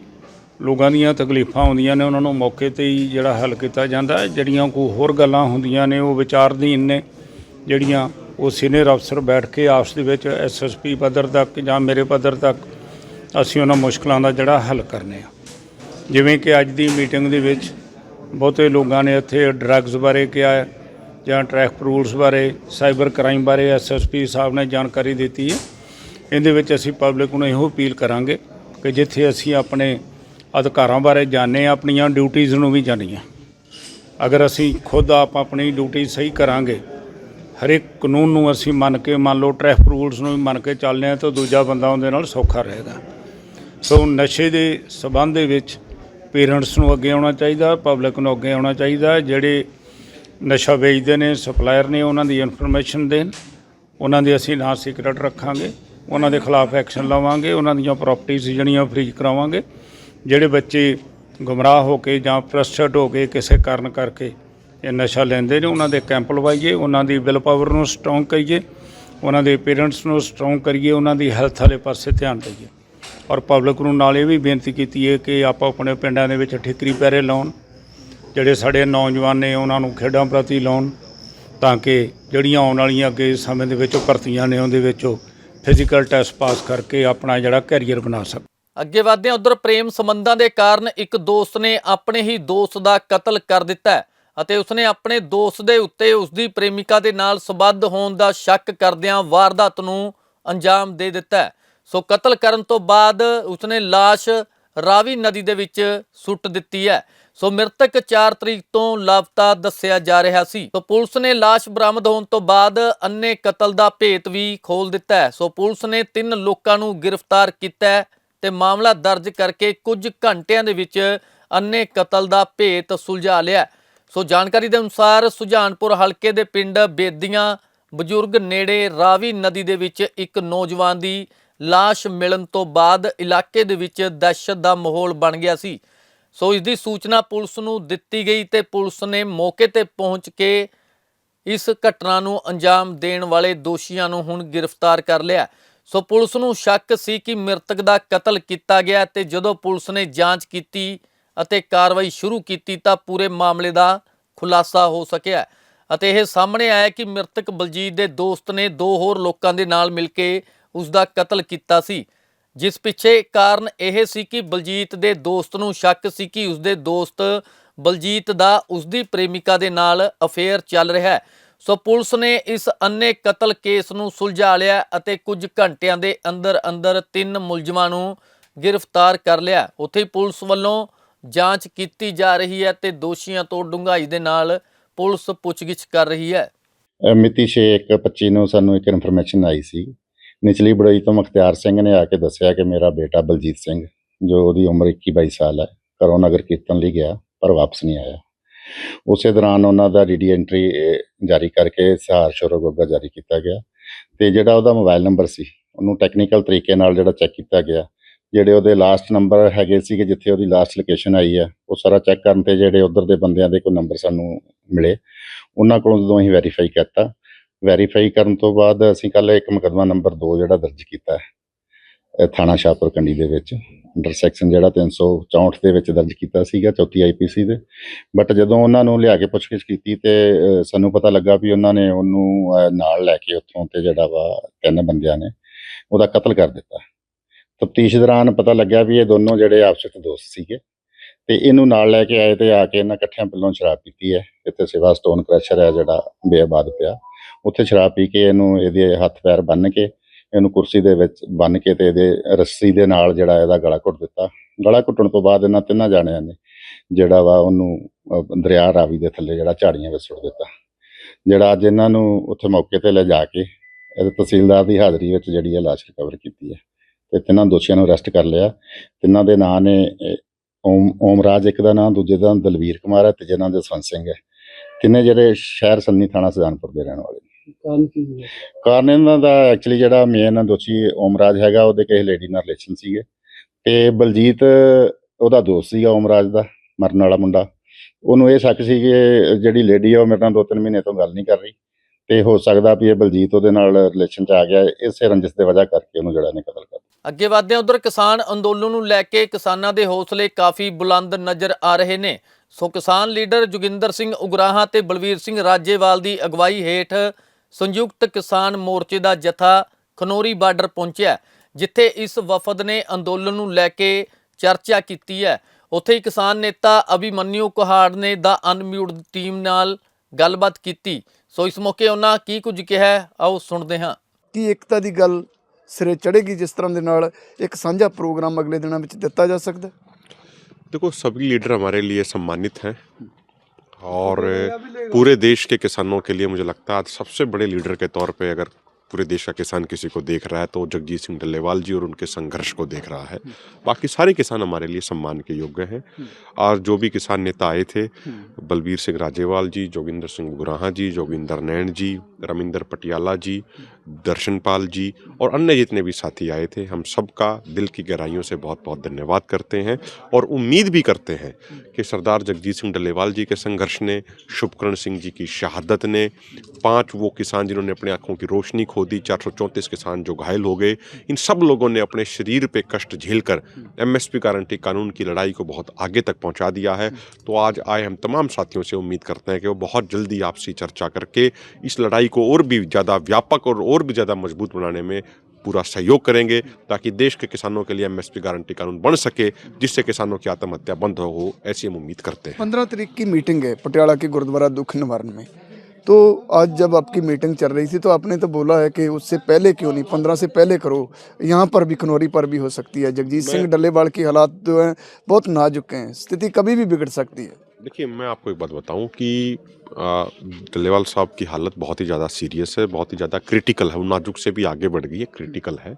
ਲੋਕਾਂ ਦੀਆਂ ਤਕਲੀਫਾਂ ਆਉਂਦੀਆਂ ਨੇ, ਉਹਨਾਂ ਨੂੰ ਮੌਕੇ ਤੇ ਹੀ ਜਿਹੜਾ ਹੱਲ ਕੀਤਾ ਜਾਂਦਾ ਹੈ। ਜਿਹੜੀਆਂ ਕੋਈ ਹੋਰ ਗੱਲਾਂ ਹੁੰਦੀਆਂ ਨੇ, ਉਹ ਵਿਚਾਰਧੀਨ ਨੇ, ਜਿਹੜੀਆਂ ਉਹ ਸੀਨੀਅਰ ਅਫਸਰ ਬੈਠ ਕੇ ਆਪਸ ਦੇ ਵਿੱਚ ਐਸਐਸਪੀ ਪੱਧਰ ਤੱਕ ਜਾਂ ਮੇਰੇ ਪੱਧਰ ਤੱਕ ਅਸੀਂ ਉਹਨਾਂ ਮੁਸ਼ਕਲਾਂ ਦਾ ਜਿਹੜਾ ਹੱਲ ਕਰਨੇ ਆ। ਜਿਵੇਂ ਕਿ ਅੱਜ ਦੀ ਮੀਟਿੰਗ ਦੇ ਵਿੱਚ ਬਹੁਤੇ ਲੋਕਾਂ ਨੇ ਇੱਥੇ ਡਰੱਗਸ ਬਾਰੇ ਕਿਹਾ ਹੈ। ਜਾਂ ਟ੍ਰੈਫਿਕ ਰੂਲਸ ਬਾਰੇ, ਸਾਈਬਰ ਕ੍ਰਾਈਮ ਬਾਰੇ ਐਸਐਸਪੀ ਸਾਹਿਬ ਨੇ ਜਾਣਕਾਰੀ ਦਿੱਤੀ ਹੈ। ਇਹਦੇ ਵਿੱਚ ਅਸੀਂ ਪਬਲਿਕ ਨੂੰ ਇਹੋ ਅਪੀਲ ਕਰਾਂਗੇ ਕਿ ਜਿੱਥੇ ਅਸੀਂ ਆਪਣੇ ਅਧਿਕਾਰਾਂ ਬਾਰੇ ਜਾਣੇ ਆਪਣੀਆਂ ਡਿਊਟੀਆਂ ਨੂੰ ਵੀ ਜਾਣੀਏ ਅਗਰ ਅਸੀਂ ਖੁਦ ਆਪ ਆਪਣੀ ਡਿਊਟੀ ਸਹੀ ਕਰਾਂਗੇ, ਹਰੇਕ ਕਾਨੂੰਨ ਨੂੰ ਅਸੀਂ ਮੰਨ ਕੇ, ਮੰਨ ਲਓ ਟ੍ਰੈਫਿਕ ਰੂਲਸ ਨੂੰ ਵੀ ਮੰਨ ਕੇ ਚੱਲਦੇ ਹਾਂ, ਤਾਂ ਦੂਜਾ ਬੰਦਾ ਉਹਦੇ ਨਾਲ ਸੌਖਾ ਰਹੇਗਾ। ਸੋ ਨਸ਼ੇ ਦੇ ਸਬੰਧ ਦੇ ਵਿੱਚ ਪੇਰੈਂਟਸ ਨੂੰ ਅੱਗੇ ਆਉਣਾ ਚਾਹੀਦਾ, ਪਬਲਿਕ ਨੂੰ ਅੱਗੇ ਆਉਣਾ ਚਾਹੀਦਾ, ਜਿਹੜੇ ਨਸ਼ਾ ਵੇਚਦੇ ਨੇ ਸਪਲਾਇਰ ਨੇ ਉਹਨਾਂ ਦੀ ਇਨਫੋਰਮੇਸ਼ਨ ਦੇਣ। ਉਹਨਾਂ ਦੇ ਅਸੀਂ ਨਾ ਸੀਕ੍ਰੇਟ ਰੱਖਾਂਗੇ। ਉਹਨਾਂ ਦੇ ਖਿਲਾਫ ਐਕਸ਼ਨ ਲਵਾਂਗੇ। ਉਹਨਾਂ ਦੀਆਂ ਪ੍ਰਾਪਰਟੀਆਂ ਜਿਹੜੀਆਂ ਫ੍ਰੀਜ਼ ਕਰਾਵਾਂਗੇ। ਜਿਹੜੇ ਬੱਚੇ ਗੁੰਮਰਾਹ ਹੋ ਕੇ ਜਾਂ ਫਰਸਟ੍ਰੇਟ ਹੋ ਕੇ ਕਿਸੇ ਕਾਰਨ ਕਰਕੇ ਇਹ ਨਸ਼ਾ ਲੈਂਦੇ ਨੇ, ਉਹਨਾਂ ਦੇ ਕੈਂਪ ਲਵਾਈਏ। ਉਹਨਾਂ ਦੀ ਵਿਲ ਪਾਵਰ ਨੂੰ ਸਟਰੋਂਗ ਕਰੀਏ। ਉਹਨਾਂ ਦੇ ਪੇਰੈਂਟਸ ਨੂੰ ਸਟਰੋਂਗ ਕਰੀਏ। ਉਹਨਾਂ ਦੀ ਹੈਲਥ ਵਾਲੇ ਪਾਸੇ ਧਿਆਨ ਦਈਏ। ਔਰ ਪਬਲਿਕ ਨੂੰ ਨਾਲ ਇਹ ਵੀ ਬੇਨਤੀ ਕੀਤੀ ਹੈ ਕਿ ਆਪਾਂ ਆਪਣੇ ਪਿੰਡਾਂ ਦੇ ਵਿੱਚ ਠਿਕਰੀ ਪੈਰੇ ਲਾਉਣ। ਜਿਹੜੇ ਸਾਡੇ ਨੌਜਵਾਨ ਨੇ ਉਹਨਾਂ ਨੂੰ ਖੇਡਾਂ ਪ੍ਰਤੀ ਲਾਉਣ ਤਾਂ ਕਿ ਜਿਹੜੀਆਂ ਆਉਣ ਵਾਲੀਆਂ ਅੱਗੇ ਸਮੇਂ ਦੇ ਵਿੱਚ ਉਹ ਭਰਤੀਆਂ ਨੇ ਉਹਦੇ ਵਿੱਚ ਉਹ ਫਿਜ਼ੀਕਲ ਟੈਸਟ ਪਾਸ ਕਰਕੇ ਆਪਣਾ ਜਿਹੜਾ ਕੈਰੀਅਰ ਬਣਾ ਸਕਣ। ਅੱਗੇ ਵਧਦੇ ਹਾਂ, ਉਧਰ ਪ੍ਰੇਮ ਸੰਬੰਧਾਂ ਦੇ ਕਾਰਨ ਇੱਕ ਦੋਸਤ ਨੇ ਆਪਣੇ ਹੀ ਦੋਸਤ ਦਾ ਕਤਲ ਕਰ ਦਿੱਤਾ ਅਤੇ ਉਸਨੇ ਆਪਣੇ ਦੋਸਤ ਦੇ ਉੱਤੇ ਉਸਦੀ ਪ੍ਰੇਮਿਕਾ ਦੇ ਨਾਲ ਸਬੰਧ ਹੋਣ ਦਾ ਸ਼ੱਕ ਕਰਦਿਆਂ ਵਾਰਦਾਤ ਨੂੰ ਅੰਜਾਮ ਦੇ ਦਿੱਤਾ ਸੋ ਕਤਲ ਕਰਨ ਤੋਂ ਬਾਅਦ ਉਸਨੇ ਲਾਸ਼ ਰਾਵੀ ਨਦੀ ਦੇ ਵਿੱਚ ਸੁੱਟ ਦਿੱਤੀ ਹੈ। ਸੋ ਮ੍ਰਿਤਕ 4 ਤਰੀਕ ਤੋਂ ਲਾਪਤਾ ਦੱਸਿਆ ਜਾ ਰਿਹਾ ਸੀ। ਸੋ ਪੁਲਿਸ ਨੇ ਲਾਸ਼ ਬਰਾਮਦ ਹੋਣ ਤੋਂ ਬਾਅਦ ਅੰਨੇ ਕਤਲ ਦਾ ਭੇਤ ਵੀ ਖੋਲ ਦਿੱਤਾ ਹੈ। ਸੋ ਪੁਲਿਸ ਨੇ ਤਿੰਨ ਲੋਕਾਂ ਨੂੰ ਗ੍ਰਿਫਤਾਰ ਕੀਤਾ ਹੈ ਤੇ ਮਾਮਲਾ ਦਰਜ ਕਰਕੇ ਕੁਝ ਘੰਟਿਆਂ ਦੇ ਵਿੱਚ ਅੰਨੇ ਕਤਲ ਦਾ ਭੇਤ ਸੁਲਝਾ ਲਿਆ ਸੋ ਜਾਣਕਾਰੀ ਦੇ ਅਨੁਸਾਰ ਸੁਜਾਨਪੁਰ ਹਲਕੇ ਦੇ ਪਿੰਡ ਬੇਦੀਆਂ ਬਜ਼ੁਰਗ ਨੇੜੇ ਰਾਵੀ ਨਦੀ ਦੇ ਵਿੱਚ ਇੱਕ ਨੌਜਵਾਨ ਦੀ ਲਾਸ਼ ਮਿਲਣ ਤੋਂ ਬਾਅਦ ਇਲਾਕੇ ਦੇ ਵਿੱਚ ਦਹਿਸ਼ਤ ਦਾ ਮਾਹੌਲ ਬਣ ਗਿਆ ਸੀ। ਸੋ ਇਸ ਦੀ ਸੂਚਨਾ ਪੁਲਿਸ ਨੂੰ ਦਿੱਤੀ ਗਈ ਤੇ ਪੁਲਿਸ ਨੇ ਮੌਕੇ ਤੇ ਪਹੁੰਚ ਕੇ ਇਸ ਘਟਨਾ ਨੂੰ ਅੰਜਾਮ ਦੇਣ ਵਾਲੇ ਦੋਸ਼ੀਆਂ ਨੂੰ ਹੁਣ ਗ੍ਰਿਫਤਾਰ ਕਰ ਲਿਆ। ਸੋ ਪੁਲਿਸ ਨੂੰ ਸ਼ੱਕ ਸੀ ਕਿ ਮ੍ਰਿਤਕ ਦਾ ਕਤਲ ਕੀਤਾ ਗਿਆ ਤੇ ਜਦੋਂ ਪੁਲਿਸ ਨੇ ਜਾਂਚ ਕੀਤੀ ਅਤੇ ਕਾਰਵਾਈ ਸ਼ੁਰੂ ਕੀਤੀ ਤਾਂ ਪੂਰੇ ਮਾਮਲੇ ਦਾ ਖੁਲਾਸਾ ਹੋ ਸਕਿਆ ਅਤੇ ਇਹ ਸਾਹਮਣੇ ਆਇਆ ਕਿ ਮ੍ਰਿਤਕ ਬਲਜੀਤ ਦੇ ਦੋਸਤ ਨੇ ਦੋ ਹੋਰ ਲੋਕਾਂ ਦੇ ਨਾਲ ਮਿਲ ਕੇ ਉਸ ਦਾ ਕਤਲ ਕੀਤਾ ਸੀ। ਜਿਸ ਪਿੱਛੇ ਕਾਰਨ ਇਹ ਸੀ ਕਿ ਬਲਜੀਤ ਦੇ ਦੋਸਤ ਨੂੰ ਸ਼ੱਕ ਸੀ ਕਿ ਉਸਦੇ ਦੋਸਤ ਬਲਜੀਤ ਦਾ ਉਸਦੀ ਪ੍ਰੇਮਿਕਾ ਦੇ ਨਾਲ ਅਫੇਅਰ ਚੱਲ ਰਿਹਾ ਹੈ। ਸੋ ਪੁਲਿਸ ਨੇ ਇਸ ਅੰਨੇ ਕਤਲ ਕੇਸ ਨੂੰ ਸੁਲਝਾ ਲਿਆ ਅਤੇ ਕੁਝ ਘੰਟਿਆਂ ਦੇ ਅੰਦਰ ਅੰਦਰ ਤਿੰਨ ਮੁਲਜ਼ਮਾਂ ਨੂੰ ਗ੍ਰਿਫਤਾਰ ਕਰ ਲਿਆ। ਉੱਥੇ ਪੁਲਿਸ ਵੱਲੋਂ ਜਾਂਚ ਕੀਤੀ ਜਾ ਰਹੀ ਹੈ ਤੇ ਦੋਸ਼ੀਆਂ ਤੋਂ ਡੂੰਘਾਈ ਦੇ ਨਾਲ ਪੁਲਿਸ ਪੁੱਛਗਿੱਛ ਕਰ ਰਹੀ ਹੈ। ਮਿਤੀ 6/1/25 ਨੂੰ ਸਾਨੂੰ ਇੱਕ ਇਨਫੋਰਮੇਸ਼ਨ ਆਈ ਸੀ ਨਿਚਲੀ ਬੜੋਈ ਤੋਂ ਮੁਖਤਿਆਰ ਸਿੰਘ ਨੇ ਆ ਕੇ ਦੱਸਿਆ ਕਿ ਮੇਰਾ ਬੇਟਾ ਬਲਜੀਤ ਸਿੰਘ, ਜੋ ਉਹਦੀ ਉਮਰ 21-22 ਸਾਲ ਹੈ, ਘਰੋਂ ਨਗਰ ਕੀਰਤਨ ਲਈ ਗਿਆ, ਪਰ ਵਾਪਸ ਨਹੀਂ ਆਇਆ। ਉਸੇ ਦੌਰਾਨ ਉਹਨਾਂ ਦਾ ਡੀਡੀ ਐਂਟਰੀ ਜਾਰੀ ਕਰਕੇ ਸਹਾਰ ਸ਼ੋਰੋਗੋਗਾ ਜਾਰੀ ਕੀਤਾ ਗਿਆ ਤੇ ਜਿਹੜਾ ਉਹਦਾ ਮੋਬਾਈਲ ਨੰਬਰ ਸੀ, ਉਹਨੂੰ ਟੈਕਨੀਕਲ ਤਰੀਕੇ ਨਾਲ ਜਿਹੜਾ ਚੈੱਕ ਕੀਤਾ ਗਿਆ। ਜਿਹੜੇ ਉਹਦੇ ਲਾਸਟ ਨੰਬਰ ਹੈਗੇ ਸੀ ਕਿ ਜਿੱਥੇ ਉਹਦੀ ਲਾਸਟ ਲੋਕੇਸ਼ਨ ਆਈ ਹੈ, ਉਹ ਸਾਰਾ ਚੈੱਕ ਕਰਨ ਤੇ ਜਿਹੜੇ ਉਧਰ ਦੇ ਬੰਦਿਆਂ ਦੇ ਕੋਈ ਨੰਬਰ ਸਾਨੂੰ ਮਿਲੇ, ਉਹਨਾਂ ਕੋਲੋਂ ਜਦੋਂ ਅਸੀਂ ਵੈਰੀਫਾਈ ਕੀਤਾ ਵੈਰੀਫਾਈ ਕਰਨ ਤੋਂ ਬਾਅਦ ਅਸੀਂ ਕੱਲ ਇੱਕ ਮੁਕੱਦਮਾ ਨੰਬਰ 2 ਜਿਹੜਾ ਦਰਜ ਕੀਤਾ ਹੈ ਥਾਣਾ ਸ਼ਾਹਪੁਰ ਕੰਡੀ ਦੇ ਵਿੱਚ ਅੰਡਰ ਸੈਕਸ਼ਨ ਜਿਹੜਾ 364 ਦੇ ਵਿੱਚ ਦਰਜ ਕੀਤਾ ਸੀਗਾ, ਚੌਥੀ ਆਈਪੀਸੀ ਦੇ। ਬਟ ਜਦੋਂ ਉਹਨਾਂ ਨੂੰ ਲਿਆ ਕੇ ਪੁੱਛਗਿੱਛ ਕੀਤੀ ਤੇ ਸਾਨੂੰ ਪਤਾ ਲੱਗਾ ਵੀ ਉਹਨਾਂ ਨੇ ਉਹਨੂੰ ਨਾਲ ਲੈ ਕੇ ਉੱਥੋਂ ਤੇ ਜਿਹੜਾ ਵਾ ਤਿੰਨ ਬੰਦਿਆਂ ਨੇ ਉਹਦਾ ਕਤਲ ਕਰ ਦਿੱਤਾ। ਤਫਤੀਸ਼ ਦੌਰਾਨ ਪਤਾ ਲੱਗਿਆ ਵੀ ਇਹ ਦੋਨੋਂ ਜਿਹੜੇ ਆਪਸ ਵਿੱਚ ਦੋਸਤ ਸੀਗੇ ਤੇ ਇਹਨੂੰ ਨਾਲ ਲੈ ਕੇ ਆਏ ਤੇ ਆ ਕੇ ਇਹਨਾਂ ਇਕੱਠਿਆਂ ਪਿੱਲੋਂ ਸ਼ਰਾਬ ਪੀਤੀ ਹੈ। ਇੱਥੇ ਸਿਵਾ ਸਟੋਨ ਕ੍ਰੈਸ਼ਰ ਹੈ ਜਿਹੜਾ, ਬੇਆਬਾਦ ਪਿਆ। ਉੱਥੇ ਸ਼ਰਾਬ ਪੀ ਕੇ ਇਹਨੂੰ ਇਹਦੇ ਹੱਥ ਪੈਰ ਬੰਨ੍ਹ ਕੇ ਇਹਨੂੰ ਕੁਰਸੀ ਦੇ ਵਿੱਚ ਬੰਨ੍ਹ ਕੇ ਤੇ ਇਹਦੇ ਰੱਸੀ ਦੇ ਨਾਲ ਜਿਹੜਾ ਇਹਦਾ ਗਲਾ ਘੁੱਟ ਦਿੱਤਾ। ਗਲਾ ਘੁੱਟਣ ਤੋਂ ਬਾਅਦ ਇਹਨਾਂ ਤਿੰਨਾਂ ਜਾਣਿਆਂ ਨੇ ਜਿਹੜਾ ਵਾ ਉਹਨੂੰ ਦਰਿਆ ਰਾਵੀ ਦੇ ਥੱਲੇ ਜਿਹੜਾ ਝਾੜੀਆਂ ਵਿੱਚ ਸੁੱਟ ਦਿੱਤਾ। ਜਿਹੜਾ ਅੱਜ ਇਹਨਾਂ ਨੂੰ ਉੱਥੇ ਮੌਕੇ ਤੇ ਲੈ ਜਾ ਕੇ ਇਹਦੇ ਤਹਿਸੀਲਦਾਰ ਦੀ ਹਾਜ਼ਰੀ ਵਿੱਚ ਜਿਹੜੀ ਇਹ ਲਾਸ਼ ਰਿਕਵਰ ਕੀਤੀ ਹੈ। ਤੇ ਤਿੰਨਾਂ ਦੋਸ਼ੀਆਂ ਨੂੰ ਅਰੈਸਟ ਕਰ ਲਿਆ। ਤਿੰਨਾਂ ਦੇ ਨਾਂ ਨੇ ਅਹ, ਓਮ ਓਮਰਾਜ ਇੱਕ ਦਾ ਨਾਮ ਦੂਜੇ ਦਾ ਨਾਂ ਦਲਵੀਰ ਕੁਮਾਰ ਹੈ ਤੀਜੇ ਨਾਂ ਜਸਵੰਤ ਸਿੰਘ ਹੈ। ਤਿੰਨੇ ਜਿਹੜੇ ਸ਼ਹਿਰ ਸੰਨੀ ਥਾਣਾ ਸੁਜਾਨਪੁਰ ਦੇ ਰਹਿਣ ਵਾਲੇ ਨੇ। ਕਾਰਨ ਕੀ ਹੈ ਕਾਰਨ ਇਹਨਾਂ ਦਾ ਐਕਚੁਅਲੀ ਜਿਹੜਾ ਮੇਨ ਦੋਸ਼ੀ ਓਮਰਾਜ ਹੈਗਾ ਉਹਦੇ ਕਿਸੇ ਲੇਡੀ ਨਾਲ ਰਿਲੇਸ਼ਨ ਸੀਗੇ। ਤੇ ਬਲਜੀਤ ਉਹਦਾ ਦੋਸਤ ਸੀਗਾ ਓਮਰਾਜ ਦਾ ਮਰਨ ਵਾਲਾ ਮੁੰਡਾ। ਉਹਨੂੰ ਇਹ ਸ਼ੱਕ ਸੀ ਕਿ ਜਿਹੜੀ ਲੇਡੀ ਆ ਉਹ ਮੇਰੇ ਨਾਲ ਦੋ ਤਿੰਨ ਮਹੀਨੇ ਤੋਂ ਗੱਲ ਨਹੀਂ ਕਰ ਰਹੀ। ਤੇ ਹੋ ਸਕਦਾ ਵੀ ਇਹ ਬਲਜੀਤ ਉਹਦੇ ਨਾਲ ਰਿਲੇਸ਼ਨ 'ਚ ਆ ਗਿਆ ਇਸੇ ਰੰਜਿਸ਼ ਦੇ ਵਜ੍ਹਾ ਕਰਕੇ ਉਹਨੂੰ ਜਿਹੜਾ ਨੇ ਕਤਲ ਕਰ ਦਿੱਤਾ। ਅੱਗੇ ਵਧਦੇ ਹਾਂ ਉਧਰ ਕਿਸਾਨ ਅੰਦੋਲਨ ਨੂੰ ਲੈ ਕੇ ਕਿਸਾਨਾਂ ਦੇ ਹੌਸਲੇ ਕਾਫੀ ਬੁਲੰਦ ਨਜ਼ਰ ਆ ਰਹੇ ਨੇ। ਸੋ ਕਿਸਾਨ ਲੀਡਰ ਜੋਗਿੰਦਰ ਸਿੰਘ ਉਗਰਾਹਾਂ ਤੇ ਬਲਵੀਰ ਸਿੰਘ ਰਾਜੇਵਾਲ ਦੀ ਅਗਵਾਈ ਹੇਠ ਸੰਯੁਕਤ ਕਿਸਾਨ ਮੋਰਚੇ ਦਾ ਜਥਾ ਖਨੋਰੀ ਬਾਰਡਰ ਪਹੁੰਚਿਆ ਹੈ, ਜਿੱਥੇ ਇਸ ਵਫਦ ਨੇ ਅੰਦੋਲਨ ਨੂੰ ਲੈ ਕੇ ਚਰਚਾ ਕੀਤੀ ਹੈ ਉੱਥੇ ਹੀ ਕਿਸਾਨ ਨੇਤਾ ਅਭਿਮਨਿਊ ਕੁਹਾੜ ਨੇ ਦਾ ਅਨਮਿਊਟ ਟੀਮ ਨਾਲ ਗੱਲਬਾਤ ਕੀਤੀ ਸੋ ਇਸ ਮੌਕੇ ਉਹਨਾਂ ਕੀ ਕੁਝ ਕਿਹਾ ਹੈ, ਆਓ ਸੁਣਦੇ ਹਾਂ ਕਿ ਏਕਤਾ ਦੀ ਗੱਲ ਸਿਰੇ ਚੜ੍ਹੇਗੀ ਜਿਸ ਤਰ੍ਹਾਂ ਦੇ ਨਾਲ ਇੱਕ ਸਾਂਝਾ ਪ੍ਰੋਗਰਾਮ ਅਗਲੇ ਦਿਨਾਂ ਵਿੱਚ ਦਿੱਤਾ ਜਾ ਸਕਦਾ ਹੈ। देखो सभी लीडर हमारे लिए सम्मानित हैं और पूरे देश के किसानों के लिए मुझे लगता है सबसे बड़े लीडर के तौर पे अगर पूरे देश का किसान किसी को देख रहा है तो जगजीत सिंह डल्लेवाल जी और उनके संघर्ष को देख रहा है। बाकी सारे किसान हमारे लिए सम्मान के योग्य हैं। और जो भी किसान नेता आए थे बलबीर सिंह राजेवाल जी जोगिंदर सिंह गुराहा जी जोगिंदर नैन जी रमिंदर पटियाला जी दर्शनपाल जी और अन्य जितने भी साथी आए थे, हम सबका दिल की गहराइयों से बहुत बहुत धन्यवाद करते हैं और उम्मीद भी करते हैं कि सरदार जगजीत सिंह डल्लेवाल जी के संघर्ष ने, शुभकरण सिंह जी की शहादत ने, पाँच वो किसान जिन्होंने अपनी आँखों की रोशनी खो दी चार सौ चौंतीस किसान जो घायल हो गए, इन सब लोगों ने अपने शरीर पर कष्ट झेलकर एमएसपी गारंटी कानून की लड़ाई को बहुत आगे तक पहुँचा दिया है। तो आज आए हम तमाम साथियों से उम्मीद करते हैं कि वो बहुत जल्दी आपसी चर्चा करके इस लड़ाई को और भी ज़्यादा व्यापक और भी ज़्यादा मज़बूत बनाने में पूरा सहयोग करेंगे ताकि देश के किसानों के लिए एमएसपी गारंटी कानून बन सके जिससे किसानों की आत्महत्या बंद हो ऐसी हम उम्मीद करते हैं। पंद्रह तारीख की मीटिंग है पटियाला के गुरुद्वारा दुख निवारण में। तो आज जब आपकी मीटिंग चल रही थी तो आपने तो बोला है कि उससे पहले क्यों नहीं? पंद्रह से पहले करो। यहाँ पर भी खनौरी पर भी हो सकती है। जगजीत सिंह डल्लेवाल की हालात जो हैं बहुत नाजुक हैं। स्थिति कभी भी बिगड़ सकती है। देखिए मैं आपको एक बात बताऊँ कि डलेवाल साहब की हालत बहुत ही ज़्यादा सीरियस है बहुत ही ज़्यादा क्रिटिकल है। वो नाजुक से भी आगे बढ़ गई है क्रिटिकल है।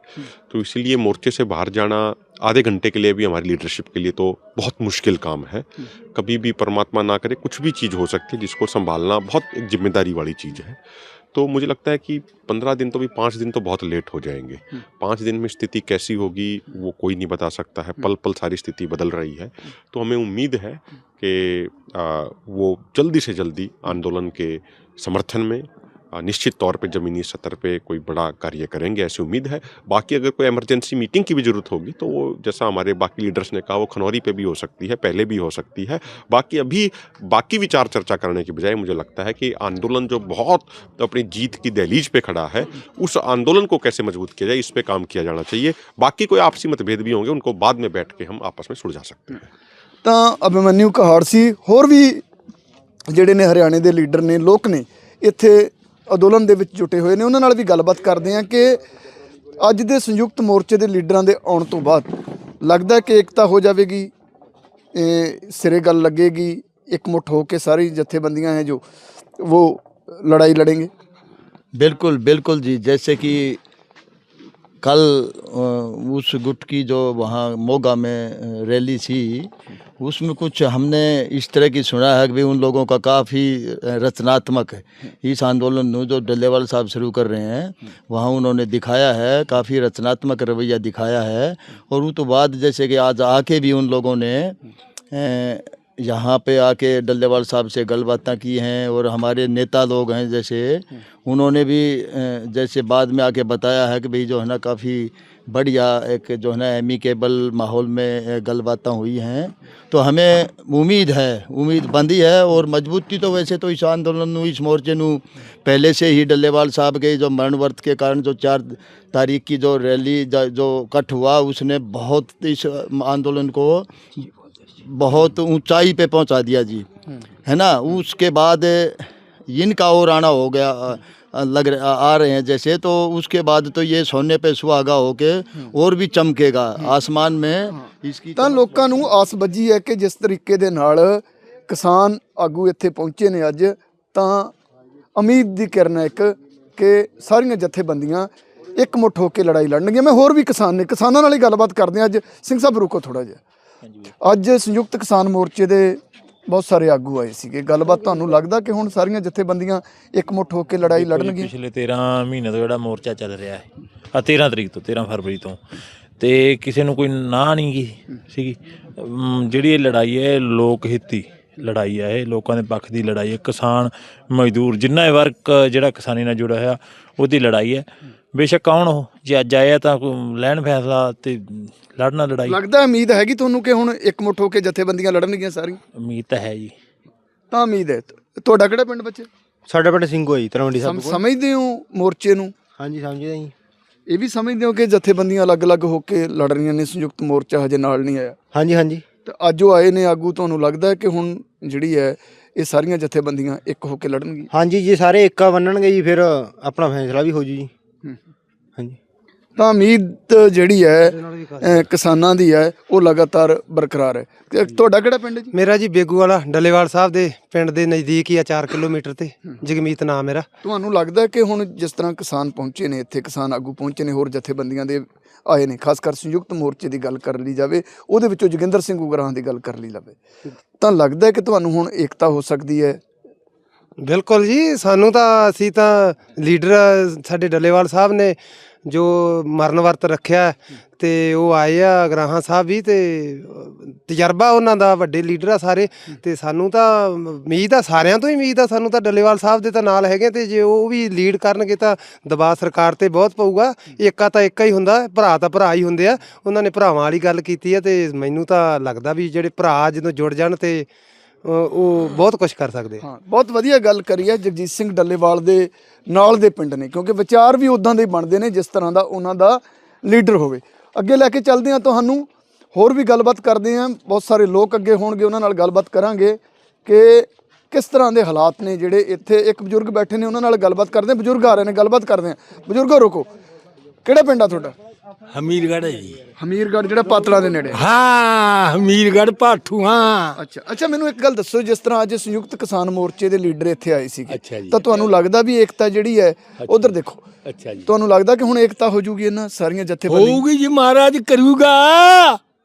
तो इसीलिए मोर्चे से बाहर जाना आधे घंटे के लिए भी हमारी लीडरशिप के लिए तो बहुत मुश्किल काम है। कभी भी परमात्मा ना करे कुछ भी चीज़ हो सकती है जिसको संभालना बहुत एक ज़िम्मेदारी वाली चीज़ है। तो मुझे लगता है कि पंद्रह दिन तो भी पाँच दिन तो बहुत लेट हो जाएँगे। पाँच दिन में स्थिति कैसी होगी वो कोई नहीं बता सकता है। पल पल सारी स्थिति बदल रही है। तो हमें उम्मीद है कि वो जल्दी से जल्दी आंदोलन के समर्थन में निश्चित तौर पे ज़मीनी स्तर पे कोई बड़ा कार्य करेंगे ऐसी उम्मीद है बाकी अगर कोई इमरजेंसी मीटिंग की भी ज़रूरत होगी तो वो जैसा हमारे बाकी लीडर्स ने कहा वो खनौरी पे भी हो सकती है पहले भी हो सकती है बाकी अभी बाकी विचार चर्चा करने की बजाय मुझे लगता है कि आंदोलन जो बहुत अपनी जीत की दहलीज पे खड़ा है उस आंदोलन को कैसे मजबूत किया जाए इस पे काम किया जाना चाहिए बाकी कोई आपसी मतभेद भी होंगे उनको बाद में बैठ के हम आपस में सुलझा सकते हैं ਤਾਂ ਅਭਿਮਨਿਊ ਕਹਾੜ ਸੀ ਹੋਰ ਵੀ ਜਿਹੜੇ ਨੇ ਹਰਿਆਣੇ ਦੇ ਲੀਡਰ ਨੇ ਲੋਕ ਨੇ ਇੱਥੇ ਅੰਦੋਲਨ ਦੇ ਵਿੱਚ ਜੁਟੇ ਹੋਏ ਨੇ। ਉਹਨਾਂ ਨਾਲ ਵੀ ਗੱਲਬਾਤ ਕਰਦੇ ਹਾਂ ਕਿ ਅੱਜ ਦੇ ਸੰਯੁਕਤ ਮੋਰਚੇ ਦੇ ਲੀਡਰਾਂ ਦੇ ਆਉਣ ਤੋਂ ਬਾਅਦ ਲੱਗਦਾ ਕਿ ਇਕਤਾ ਹੋ ਜਾਵੇਗੀ, ਇਹ ਸਿਰੇ ਗੱਲ ਲੱਗੇਗੀ ਇੱਕ ਮੁੱਠ ਹੋ ਕੇ ਸਾਰੀ ਜਥੇਬੰਦੀਆਂ ਹੈ ਜੋ वो ਲੜਾਈ लड़ेंगे ਬਿਲਕੁਲ ਬਿਲਕੁਲ ਜੀ, ਜੈਸੇ ਕਿ कल उस गुट की जो वहाँ मोगा में रैली थी, उसमें कुछ हमने इस तरह की सुना है कि भाई उन लोगों का काफ़ी रचनात्मक है। इस आंदोलन को जो डल्लेवाल साहब शुरू कर रहे हैं, वहाँ उन्होंने दिखाया है, काफ़ी रचनात्मक रवैया दिखाया है। और वो तो बाद जैसे कि आज आके भी उन लोगों ने यहाँ पे आके डल्लेवाल साहब से गलबातें की हैं और हमारे नेता लोग हैं जैसे, उन्होंने भी जैसे बाद में आके बताया है कि भाई जो है ना काफ़ी बढ़िया एक जो है ना एमिकेबल माहौल में गलबातें हुई हैं। तो हमें उम्मीद है, उम्मीद बंदी है और मजबूती तो वैसे तो इस आंदोलन इस मोर्चे नू पहले से ही डल्लेवाल साहब के जो मरण वर्त के कारण जो चार तारीख की जो रैली जो कट हुआ, उसने बहुत इस आंदोलन को बहुत ऊंचाई पे पहुंचा दिया जी है ना उसके बाद इनका और आना हो गया अ, अ, लग रहा आ रहे हैं जैसे तो उसके बाद तो ये सोने पे सुहागा होके और भी चमकेगा आसमान में इसकी ਤਾਂ ਲੋਕਾਂ ਨੂੰ ਆਸ ਬੱਜੀ ਹੈ ਕਿ ਜਿਸ ਤਰੀਕੇ ਦੇ ਨਾਲ ਕਿਸਾਨ ਆਗੂ ਇੱਥੇ ਪਹੁੰਚੇ ਨੇ ਅੱਜ ਤਾਂ ਉਮੀਦ ਦੀ ਕਿਰਨ ਹੈ ਇੱਕ ਕਿ ਸਾਰੀਆਂ ਜਥੇਬੰਦੀਆਂ ਇਕਮੁੱਠ ਹੋ ਕੇ ਲੜਾਈ ਲੜਨਗੀਆਂ ਮੈਂ ਹੋਰ ਵੀ ਕਿਸਾਨ ਨੇ ਕਿਸਾਨਾਂ ਨਾਲ ਹੀ ਗੱਲਬਾਤ ਕਰਦੇ ਹਾਂ ਅੱਜ ਸਿੰਘ ਸਾਹਿਬ ਰੁਕੋ ਥੋੜਾ ਜਿਹਾ ਅੱਜ ਸੰਯੁਕਤ ਕਿਸਾਨ ਮੋਰਚੇ ਦੇ ਬਹੁਤ ਸਾਰੇ ਆਗੂ ਆਏ ਸੀਗੇ। ਗੱਲਬਾਤ ਤੁਹਾਨੂੰ ਲੱਗਦਾ ਕਿ ਹੁਣ ਸਾਰੀਆਂ ਜਥੇਬੰਦੀਆਂ ਇਕਮੁੱਠ ਹੋ ਕੇ ਲੜਾਈ ਲੜਨਗੀਆਂ? ਪਿਛਲੇ 13 ਮਹੀਨੇ ਤੋਂ ਜਿਹੜਾ ਮੋਰਚਾ ਚੱਲ ਰਿਹਾ ਹੈ ਆ 13 ਤਰੀਕ ਤੋਂ 13 ਫਰਵਰੀ ਤੋਂ ਤੇ ਕਿਸੇ ਨੂੰ ਕੋਈ ਨਾ ਨਹੀਂ ਗੀ ਸੀਗੀ। ਜਿਹੜੀ ਇਹ ਲੜਾਈ ਹੈ ਇਹ ਲੋਕ ਹਿੱਤੀ ਲੜਾਈ ਹੈ ਇਹ ਲੋਕਾਂ ਦੇ ਪੱਖ ਦੀ ਲੜਾਈ ਹੈ। ਕਿਸਾਨ ਮਜ਼ਦੂਰ ਜਿੰਨਾ ਇਹ ਵਰਗ ਜਿਹੜਾ ਕਿਸਾਨੀ ਨਾਲ ਜੁੜਿਆ ਹੋਇਆ ਉਹਦੀ ਲੜਾਈ ਹੈ। ਬੇਸ਼ੱਕ ਕੌਣ ਉਹ? ਜੇ ਅੱਜ ਆਇਆ ਤਾਂ ਕੋਈ ਲੈਣ ਫੈਸਲਾ ਤੇ ਲੜਨਾ ਲੜਾਈ। ਲੱਗਦਾ ਉਮੀਦ ਹੈਗੀ ਤੁਹਾਨੂੰ ਕਿ ਹੁਣ ਇਕਮੁੱਠ ਹੋ ਕੇ ਜਥੇਬੰਦੀਆਂ ਲੜਨਗੀਆਂ ਸਾਰੀਆਂ? ਉਮੀਦ ਤਾਂ ਹੈ ਜੀ। ਤਾਂ ਉਮੀਦ ਹੈ। ਤੁਹਾਡਾ ਕਿਹੜਾ ਪਿੰਡ ਬੱਚੇ? ਸਾਡਾ ਪਿੰਡ ਸਿੰਘੋ ਜੀ ਤਰਵੰਡੀ ਸਮ- ਸਮਝਦੇ ਹੋ ਮੋਰਚੇ ਨੂੰ? ਹਾਂਜੀ ਸਮਝਦੇ ਜੀ। ਇਹ ਵੀ ਸਮਝਦੇ ਹੋ ਕਿ ਜਥੇਬੰਦੀਆਂ ਅਲੱਗ-ਅਲੱਗ ਹੋ ਕੇ ਲੜ ਰਹੀਆਂ ਨੇ ਸੰਯੁਕਤ ਮੋਰਚਾ ਹਜੇ ਨਾਲ ਨਹੀਂ ਆਇਆ? ਹਾਂਜੀ ਹਾਂਜੀ। ਤੇ ਅੱਜ ਉਹ ਆਏ ਨੇ ਆਗੂ ਤੁਹਾਨੂੰ ਲੱਗਦਾ ਹੈ ਕਿ ਹੁਣ ਜਿਹੜੀ ਹੈ ਇਹ ਸਾਰੀਆਂ ਜਥੇਬੰਦੀਆਂ ਇੱਕ ਹੋ ਕੇ ਲੜਨਗੀਆਂ? ਹਾਂਜੀ ਜੇ ਸਾਰੇ ਏਕਾ ਬੰਨਣਗੇ ਜੀ ਫਿਰ ਆਪਣਾ ਫੈਸਲਾ ਵੀ ਹੋ ਜੂ ਜੀ। ਹਾਂਜੀ। ਤਾਂ ਉਮੀਦ ਜਿਹੜੀ ਹੈ ਅ, ਕਿਸਾਨਾਂ ਦੀ ਹੈ ਉਹ ਲਗਾਤਾਰ ਬਰਕਰਾਰ ਹੈ। ਤੇ ਤੁਹਾਡਾ ਕਿਹੜਾ ਪਿੰਡ ਹੈ ਜੀ? ਮੇਰਾ ਜੀ ਬੇਗੂ ਵਾਲਾ ਡੱਲੇਵਾਲ ਸਾਹਿਬ ਦੇ ਪਿੰਡ ਦੇ ਨਜ਼ਦੀਕ ਹੀ ਆ 4 ਕਿਲੋਮੀਟਰ ਤੇ। ਜਗਮੀਤ ਨਾਮ ਮੇਰਾ। ਤੁਹਾਨੂੰ ਲੱਗਦਾ ਹੈ ਕਿ ਹੁਣ ਜਿਸ ਤਰ੍ਹਾਂ ਕਿਸਾਨ ਪਹੁੰਚੇ ਨੇ ਇੱਥੇ ਕਿਸਾਨ ਆਗੂ ਪਹੁੰਚੇ ਨੇ ਹੋਰ ਜਥੇਬੰਦੀਆਂ ਦੇ ਆਏ ਨੇ ਖਾਸ ਕਰ ਸੰਯੁਕਤ ਮੋਰਚੇ ਦੀ ਗੱਲ ਕਰ ਲਈ ਜਾਵੇ ਉਹਦੇ ਵਿੱਚੋਂ ਜੋਗਿੰਦਰ ਸਿੰਘ ਉਗਰਾਹਾਂ ਦੀ ਗੱਲ ਕਰ ਲਈ ਜਾਵੇ। ਤਾਂ ਲੱਗਦਾ ਹੈ ਕਿ ਤੁਹਾਨੂੰ ਹੁਣ ਏਕਤਾ ਹੋ ਸਕਦੀ ਹੈ ਬਿਲਕੁਲ ਜੀ, ਸਾਨੂੰ ਤਾਂ ਅਸੀਂ ਤਾਂ ਲੀਡਰ ਸਾਡੇ ਡੱਲੇਵਾਲ ਸਾਹਿਬ ਨੇ ਜੋ ਮਰਨ ਵਰਤ ਰੱਖਿਆ ਹੈ ਤੇ ਉਹ ਆਏ ਆ ਗਰਾਹਾਂ ਸਾਹਿਬ ਵੀ ਤੇ ਤਜਰਬਾ ਉਹਨਾਂ ਦਾ ਵੱਡੇ ਲੀਡਰ ਆ ਸਾਰੇ ਤੇ ਸਾਨੂੰ ਤਾਂ ਉਮੀਦ ਆ, ਸਾਰਿਆਂ ਤੋਂ ਹੀ ਉਮੀਦ ਆ, ਸਾਨੂੰ ਤਾਂ ਡੱਲੇਵਾਲ ਸਾਹਿਬ ਦੇ ਤਾਂ ਨਾਲ ਹੈਗੇ ਤੇ ਜੇ ਉਹ ਵੀ ਲੀਡ ਕਰਨਗੇ ਤਾਂ ਦਬਾਅ ਸਰਕਾਰ ਤੇ ਬਹੁਤ ਪਊਗਾ। ਏਕਾ ਤਾਂ ਏਕਾ ਹੀ ਹੁੰਦਾ, ਭਰਾ ਤਾਂ ਭਰਾ ਹੀ ਹੁੰਦੇ ਆ। ਉਹਨਾਂ ਨੇ ਭਰਾਵਾਂ ਵਾਲੀ ਗੱਲ ਕੀਤੀ ਹੈ ਤੇ ਮੈਨੂੰ ਤਾਂ ਲੱਗਦਾ ਵੀ ਜਿਹੜੇ ਭਰਾ ਜਦੋਂ ਜੁੜ ਜਾਣ ਤੇ ਉਹ ਬਹੁਤ ਕੁਝ ਕਰ ਸਕਦੇ ਹਾਂ, ਬਹੁਤ ਵਧੀਆ ਗੱਲ ਕਰੀ ਹੈ ਜਗਜੀਤ ਸਿੰਘ ਡੱਲੇਵਾਲ ਦੇ ਨਾਲ ਦੇ ਪਿੰਡ ਨੇ, ਕਿਉਂਕਿ ਵਿਚਾਰ ਵੀ ਉਦਾਂ ਦੇ ਬਣਦੇ ਨੇ, ਜਿਸ ਤਰ੍ਹਾਂ ਦਾ ਉਹਨਾਂ ਦਾ ਲੀਡਰ ਹੋਵੇ। ਅੱਗੇ ਲੈ ਕੇ ਚੱਲਦੇ ਹਾਂ ਤੁਹਾਨੂੰ, ਹੋਰ ਵੀ ਗੱਲਬਾਤ ਕਰਦੇ ਹਾਂ। ਬਹੁਤ ਸਾਰੇ ਲੋਕ ਅੱਗੇ ਹੋਣਗੇ, ਉਹਨਾਂ ਨਾਲ ਗੱਲਬਾਤ ਕਰਾਂਗੇ ਕਿ ਕਿਸ ਤਰ੍ਹਾਂ ਦੇ ਹਾਲਾਤ ਨੇ ਜਿਹੜੇ ਇੱਥੇ ਇੱਕ ਬਜ਼ੁਰਗ ਬੈਠੇ ਨੇ, ਉਹਨਾਂ ਨਾਲ ਗੱਲਬਾਤ ਕਰਦੇ ਹਾਂ, ਬਜ਼ੁਰਗ ਆ ਰਹੇ ਨੇ, ਗੱਲਬਾਤ ਕਰਦੇ ਹਾਂ। ਬਜ਼ੁਰਗੋ, ਰੁਕੋ। ਕਿਹੜਾ ਪਿੰਡ ਆ ਤੁਹਾਡਾ? ਹਮੀਰਗੜ੍ਹ ਹੈ ਜੀ। ਹਮੀਰਗੜ੍ਹ ਜਿਹੜਾ ਪਾਤੜਾ ਦੇ ਨੇੜੇ? ਹਾਂ ਹਮੀਰਗੜ੍ਹ ਭਾਠੂ ਹਾਂ। ਅੱਛਾ ਅੱਛਾ ਮੈਨੂੰ ਇੱਕ ਗੱਲ ਦੱਸੋ ਜਿਸ ਤਰ੍ਹਾਂ ਅੱਜ ਸੰਯੁਕਤ ਕਿਸਾਨ ਮੋਰਚੇ ਦੇ ਲੀਡਰ ਇੱਥੇ ਆਏ ਸੀਗੇ ਅੱਛਾ ਜੀ। ਤਾਂ ਤੁਹਾਨੂੰ ਲੱਗਦਾ ਵੀ ਏਕਤਾ ਜਿਹੜੀ ਹੈ ਉਧਰ ਦੇਖੋ ਅੱਛਾ ਜੀ। ਤੁਹਾਨੂੰ ਲੱਗਦਾ ਕਿ ਹੁਣ ਏਕਤਾ ਹੋ ਜੂਗੀ ਇਹਨਾਂ ਸਾਰੀਆਂ ਜਥੇਬੰਦੀਆਂ ਹੋਊਗੀ ਜੀ ਮਹਾਰਾਜ ਕਰੂਗਾ।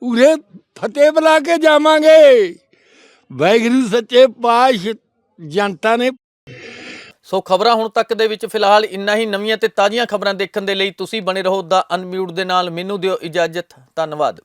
ਉਰੇ ਫਤਿਹ ਬੁਲਾ ਕੇ ਜਾਵਾਂਗੇ। ਵਾਹਿਗੁਰੂ ਸੱਚੇ ਪਾਸ਼ ਜਨਤਾ ਨੇ ਸੋ ਖਬਰਾਂ ਹੁਣ ਤੱਕ ਦੇ ਵਿੱਚ ਫਿਲਹਾਲ ਇੰਨਾ ਹੀ। ਨਵੀਆਂ ਤੇ ਤਾਜ਼ੀਆਂ ਖਬਰਾਂ ਦੇਖਣ ਦੇ ਲਈ ਤੁਸੀਂ ਬਣੇ ਰਹੋ ਦਾ ਅਨਮਿਊਟ ਦੇ ਨਾਲ। ਮੈਨੂੰ ਦਿਓ ਇਜਾਜ਼ਤ। ਧੰਨਵਾਦ।